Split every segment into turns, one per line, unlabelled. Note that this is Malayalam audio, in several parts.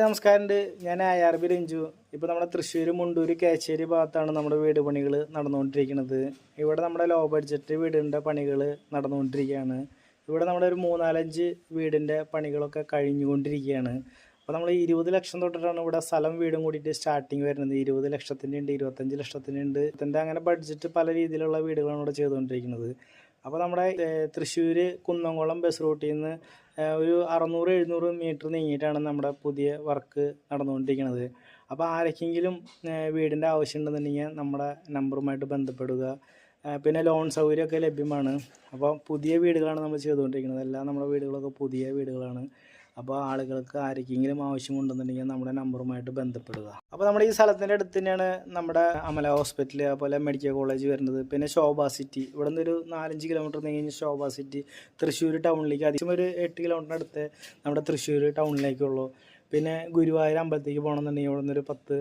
നമസ്കാരമുണ്ട് ഞാൻ ആർ ബി രഞ്ജു ഇപ്പോൾ നമ്മുടെ തൃശ്ശൂർ മുണ്ടൂർ കേച്ചേരി ഭാഗത്താണ് നമ്മുടെ വീട് പണികൾ നടന്നുകൊണ്ടിരിക്കുന്നത്. ഇവിടെ നമ്മുടെ ലോ ബഡ്ജറ്റ് വീടിന്റെ പണികൾ നടന്നുകൊണ്ടിരിക്കുകയാണ്. ഇവിടെ നമ്മുടെ ഒരു മൂന്നാലഞ്ച് വീടിന്റെ പണികളൊക്കെ കഴിഞ്ഞുകൊണ്ടിരിക്കുകയാണ്. അപ്പോൾ നമ്മൾ ഇരുപത് ലക്ഷം തൊട്ടിട്ടാണ് ഇവിടെ സ്ഥലം വീടും കൂടിയിട്ട് സ്റ്റാർട്ടിങ് വരുന്നത്. ഇരുപത് ലക്ഷത്തിന്റെ ഉണ്ട് ഇരുപത്തഞ്ച് ലക്ഷത്തിന്റെ ഉണ്ട് അങ്ങനെ ബഡ്ജറ്റ് പല രീതിയിലുള്ള വീടുകളാണ് ഇവിടെ ചെയ്തുകൊണ്ടിരിക്കുന്നത്. അപ്പോൾ നമ്മുടെ തൃശ്ശൂർ കുന്നംകുളം ബസ് റൂട്ടിൽ നിന്ന് ഒരു അറുന്നൂറ് എഴുന്നൂറ് മീറ്റർ നീങ്ങിയിട്ടാണ് നമ്മുടെ പുതിയ വർക്ക് നടന്നുകൊണ്ടിരിക്കുന്നത്. അപ്പോൾ ആരൊക്കെങ്കിലും വീടിന്റെ ആവശ്യം ഉണ്ടെന്നുണ്ടെങ്കിൽ നമ്മുടെ നമ്പറുമായിട്ട് ബന്ധപ്പെടുക. പിന്നെ ലോൺ സൗകര്യമൊക്കെ ലഭ്യമാണ്. അപ്പോൾ പുതിയ വീടുകളാണ് നമ്മൾ ചെയ്തുകൊണ്ടിരിക്കുന്നത്. എല്ലാം നമ്മുടെ വീടുകളൊക്കെ പുതിയ വീടുകളാണ്. അപ്പോൾ ആളുകൾക്ക് ആർക്കെങ്കിലും ആവശ്യമുണ്ടെന്നുണ്ടെങ്കിൽ നമ്മുടെ നമ്പറുമായിട്ട് ബന്ധപ്പെടുക. അപ്പോൾ നമ്മുടെ ഈ സ്ഥലത്തിന്റെ അടുത്ത് തന്നെയാണ് നമ്മുടെ അമല ഹോസ്പിറ്റൽ അതുപോലെ മെഡിക്കൽ കോളേജ് വരുന്നത്. പിന്നെ ശോഭ സിറ്റി. ഇവിടെ നിന്നൊരു നാലഞ്ച് കിലോമീറ്റർ നീങ്ങി ശോഭ സിറ്റി. തൃശ്ശൂർ ടൗണിലേക്ക് അധികം ഒരു എട്ട് കിലോമീറ്റർ അടുത്ത് നമ്മുടെ തൃശ്ശൂർ ടൗണിലേക്കുള്ളൂ. പിന്നെ ഗുരുവായൂർ അമ്പലത്തേക്ക് പോകണമെന്നുണ്ടെങ്കിൽ ഇവിടെ നിന്നൊരു പത്ത്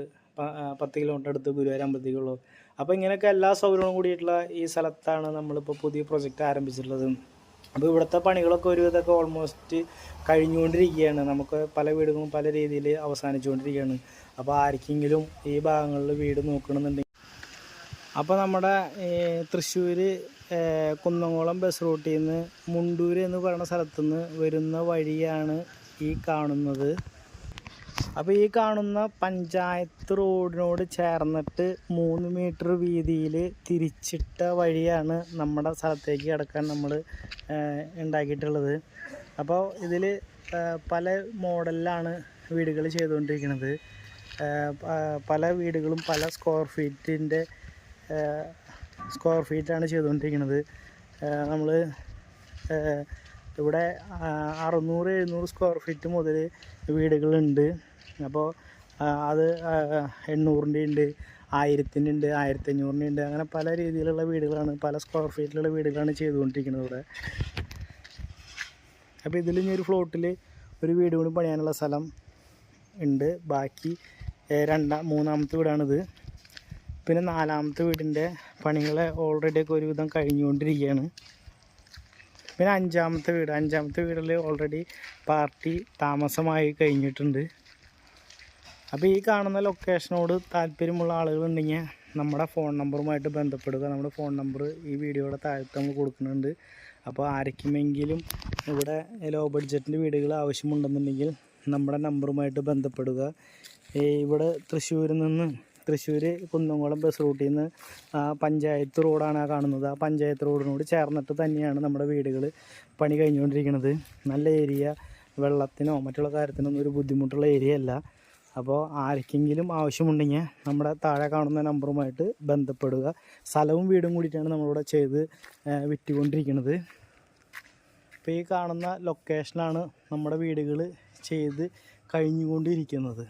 പത്ത് കിലോമീറ്റർ അടുത്ത് ഗുരുവായൂർ അമ്പലത്തേക്കുള്ളൂ അപ്പോൾ ഇങ്ങനെയൊക്കെ എല്ലാ സൗകര്യങ്ങളും കൂടിയിട്ടുള്ള ഈ സ്ഥലത്താണ് നമ്മളിപ്പോൾ പുതിയ പ്രൊജക്റ്റ് ആരംഭിച്ചിട്ടുള്ളത്. അപ്പോൾ ഇവിടുത്തെ പണികളൊക്കെ ഒരുവിധമൊക്കെ ഓൾമോസ്റ്റ് കഴിഞ്ഞുകൊണ്ടിരിക്കുകയാണ്. നമുക്ക് പല വീടുകളും പല രീതിയിൽ അവസാനിച്ചുകൊണ്ടിരിക്കുകയാണ്. അപ്പോൾ ആർക്കെങ്കിലും ഈ ഭാഗങ്ങളിൽ വീട് നോക്കണമെന്നുണ്ടെങ്കിൽ അപ്പോൾ നമ്മുടെ തൃശ്ശൂർ കുന്നംകുളം ബസ് റൂട്ടിൽ നിന്ന് മുണ്ടൂർ എന്ന് പറയുന്ന സ്ഥലത്തുനിന്ന് വരുന്ന വഴിയാണ് ഈ കാണുന്നത്. അപ്പോൾ ഈ കാണുന്ന പഞ്ചായത്ത് റോഡിനോട് ചേർന്നിട്ട് മൂന്ന് മീറ്റർ വീതിയിൽ തിരിച്ചിട്ട വഴിയാണ് നമ്മുടെ സ്ഥലത്തേക്ക് കിടക്കാൻ നമ്മൾ ഉണ്ടാക്കിയിട്ടുള്ളത്. അപ്പോൾ ഇതിൽ പല മോഡലിലാണ് വീടുകൾ ചെയ്തുകൊണ്ടിരിക്കുന്നത്. പല വീടുകളും പല സ്ക്വയർ ഫീറ്റിന്റെ സ്ക്വയർ ഫീറ്റാണ് ചെയ്തുകൊണ്ടിരിക്കുന്നത്. നമ്മൾ ഇവിടെ അറുന്നൂറ് എഴുന്നൂറ് സ്ക്വയർ ഫീറ്റ് മുതൽ വീടുകളുണ്ട്. അപ്പോൾ അത് എണ്ണൂറിന്റെ ഉണ്ട് ആയിരത്തിന്റെ ഉണ്ട് ആയിരത്തി അഞ്ഞൂറിന്റെ ഉണ്ട്. അങ്ങനെ പല രീതിയിലുള്ള വീടുകളാണ് പല സ്ക്വയർ ഫീറ്റിലുള്ള വീടുകളാണ് ചെയ്തുകൊണ്ടിരിക്കുന്നത് ഇവിടെ. അപ്പോൾ ഇതിൽ ഇനി ഒരു ഫ്ലോട്ടിൽ ഒരു വീട് കൂടി പണിയാനുള്ള സ്ഥലം ഉണ്ട്. ബാക്കി രണ്ടാം മൂന്നാമത്തെ വീടാണിത്. പിന്നെ നാലാമത്തെ വീടിന്റെ പണികളെ ഓൾറെഡി ഒക്കെ ഒരുവിധം കഴിഞ്ഞുകൊണ്ടിരിക്കുകയാണ്. പിന്നെ അഞ്ചാമത്തെ വീട്. അഞ്ചാമത്തെ വീടിൽ ഓൾറെഡി പാർട്ടി താമസമായി കഴിഞ്ഞിട്ടുണ്ട്. അപ്പോൾ ഈ കാണുന്ന ലൊക്കേഷനോട് താല്പര്യമുള്ള ആളുകളുണ്ടെങ്കിൽ നമ്മുടെ ഫോൺ നമ്പറുമായിട്ട് ബന്ധപ്പെടുക. നമ്മുടെ ഫോൺ നമ്പർ ഈ വീഡിയോയുടെ താഴത്ത് നമ്മൾ കൊടുക്കുന്നുണ്ട്. അപ്പോൾ ആർക്കുമെങ്കിലും ഇവിടെ ലോ ബഡ്ജറ്റിന്റെ വീടുകൾ ആവശ്യമുണ്ടെന്നുണ്ടെങ്കിൽ നമ്മുടെ നമ്പറുമായിട്ട് ബന്ധപ്പെടുക. ഇവിടെ തൃശ്ശൂരിൽ നിന്ന് തൃശ്ശൂർ കുന്നംകുളം ബസ് റൂട്ടിൽ നിന്ന് പഞ്ചായത്ത് റോഡാണ് ആ കാണുന്നത്. ആ പഞ്ചായത്ത് റോഡിനോട് ചേർന്നിട്ട് തന്നെയാണ് നമ്മുടെ വീടുകൾ പണി കഴിഞ്ഞുകൊണ്ടിരിക്കുന്നത് നല്ല ഏരിയ വെള്ളത്തിനോ മറ്റുള്ള കാര്യത്തിനൊന്നും ഒരു ബുദ്ധിമുട്ടുള്ള ഏരിയ അല്ല. അപ്പോൾ ആർക്കെങ്കിലും ആവശ്യമുണ്ടെങ്കിൽ നമ്മുടെ താഴെ കാണുന്ന നമ്പറുമായിട്ട് ബന്ധപ്പെടുക. സ്ഥലവും വീടും കൂടിയിട്ടാണ് നമ്മളിവിടെ ചെയ്ത് വിറ്റുകൊണ്ടിരിക്കുന്നത് ഇപ്പോൾ ഈ കാണുന്ന ലൊക്കേഷനാണ് നമ്മുടെ വീടുകൾ ചെയ്ത് കഴിഞ്ഞുകൊണ്ടിരിക്കുന്നത്.